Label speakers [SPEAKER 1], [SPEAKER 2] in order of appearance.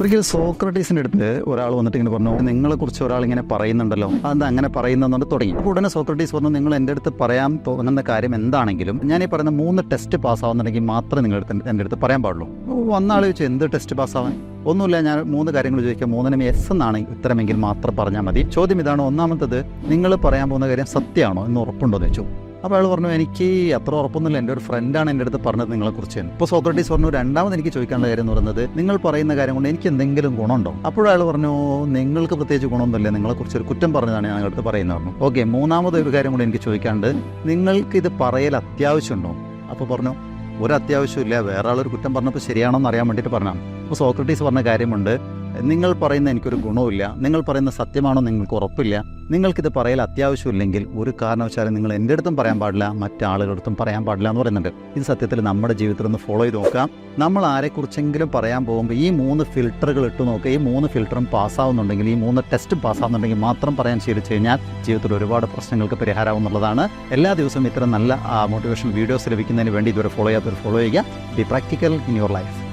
[SPEAKER 1] ഒരിക്കൽ സോക്രട്ടീസിന്റെ അടുത്ത് ഒരാൾ വന്നിട്ട് ഇങ്ങനെ പറഞ്ഞു നിങ്ങളെ കുറിച്ച് ഒരാൾ ഇങ്ങനെ പറയുന്നുണ്ടല്ലോ. അത് അങ്ങനെ പറയുന്നുണ്ട് തുടങ്ങി. അപ്പോൾ ഉടനെ സോക്രട്ടീസ് പറഞ്ഞു നിങ്ങൾ എന്റെ അടുത്ത് പറയാൻ തോന്നുന്ന കാര്യം എന്താണെങ്കിലും ഞാൻ ഈ പറയുന്ന മൂന്ന് ടെസ്റ്റ് പാസ്സാവുന്നുണ്ടെങ്കിൽ മാത്രമേ അടുത്ത് എന്റെ അടുത്ത് പറയാൻ പാടുള്ളൂ. വന്ന ആൾ ചോദിച്ചു എന്ത് ടെസ്റ്റ് പാസ്സാവാൻ? ഒന്നുമില്ല ഞാൻ മൂന്ന് കാര്യങ്ങൾ ചോദിക്കാം. മൂന്നിനും എസ് എന്നാണ് ഉത്തരമെങ്കിൽ മാത്രം പറഞ്ഞാൽ മതി. ചോദ്യം ഇതാണ്. ഒന്നാമത്തത് നിങ്ങൾ പറയാൻ പോകുന്ന കാര്യം സത്യമാണോ എന്ന് ഉറപ്പുണ്ടോ? എന്ന് വെച്ചു അപ്പോൾ അയാൾ പറഞ്ഞു എനിക്ക് അത്ര ഉറപ്പൊന്നുമില്ല. എന്റെ ഒരു ഫ്രണ്ടാണ് എന്റെ അടുത്ത് പറഞ്ഞത് നിങ്ങളെക്കുറിച്ച് ഇപ്പോൾ സോക്രട്ടീസ് പറഞ്ഞു രണ്ടാമത് എനിക്ക് ചോദിക്കാനുള്ള കാര്യം എന്ന് പറയുന്നത് നിങ്ങൾ പറയുന്ന കാര്യം കൊണ്ട് എനിക്ക് എന്തെങ്കിലും ഗുണമുണ്ടോ? അപ്പോൾ അയാൾ പറഞ്ഞു നിങ്ങൾക്ക് പ്രത്യേകിച്ച് ഗുണമൊന്നുമില്ല. നിങ്ങളെക്കുറിച്ച് ഒരു കുറ്റം പറഞ്ഞതാണ് ഞാൻ അടുത്ത് പറയുന്നത് പറഞ്ഞു. ഓക്കെ മൂന്നാമത് ഒരു കാര്യം കൂടി എനിക്ക് ചോദിക്കാണ്ട് നിങ്ങൾക്ക് ഇത് പറയൽ അത്യാവശ്യമുണ്ടോ? അപ്പോൾ പറഞ്ഞു ഒരു അത്യാവശ്യമില്ല. വേറെ ആളൊരു കുറ്റം പറഞ്ഞപ്പോൾ ശരിയാണോ എന്ന് അറിയാൻ വേണ്ടിയിട്ട് പറഞ്ഞാണ് അപ്പോൾ സോക്രട്ടീസ് പറഞ്ഞ കാര്യമുണ്ട് നിങ്ങൾ പറയുന്ന എനിക്കൊരു ഗുണവുമില്ല. നിങ്ങൾ പറയുന്ന സത്യമാണോ നിങ്ങൾക്ക് ഉറപ്പില്ല. നിങ്ങൾക്കിത് പറയൽ അത്യാവശ്യമില്ലെങ്കിൽ ഒരു കാരണവശാലും നിങ്ങൾ എന്റെ അടുത്തും പറയാൻ പാടില്ല മറ്റാളുകളുടെ അടുത്തും പറയാൻ പാടില്ല എന്ന് പറയുന്നുണ്ട്. ഇത് സത്യത്തിൽ നമ്മുടെ ജീവിതത്തിൽ ഒന്ന് ഫോളോ ചെയ്ത് നോക്കാം നമ്മൾ ആരെക്കുറിച്ചെങ്കിലും പറയാൻ പോകുമ്പോൾ ഈ മൂന്ന് ഫിൽട്ടറുകൾ ഇട്ട് നോക്കുക. ഈ മൂന്ന് ഫിൽട്ടറും പാസ്സാവുന്നുണ്ടെങ്കിൽ ഈ മൂന്ന് ടെസ്റ്റും പാസ്സാവുന്നുണ്ടെങ്കിൽ മാത്രം പറയാൻ ശീലിച്ചു കഴിഞ്ഞാൽ ജീവിതത്തിൽ ഒരുപാട് പ്രശ്നങ്ങൾക്ക് പരിഹാരമാവും എന്നുള്ളതാണ്. എല്ലാ ദിവസവും ഇത്തരം നല്ല മോട്ടിവേഷൻ വീഡിയോസ് ലഭിക്കുന്നതിന് വേണ്ടി ഇതുവരെ ഫോളോ ചെയ്യാത്തവർ ഫോളോ ചെയ്യുക. Be practical in your life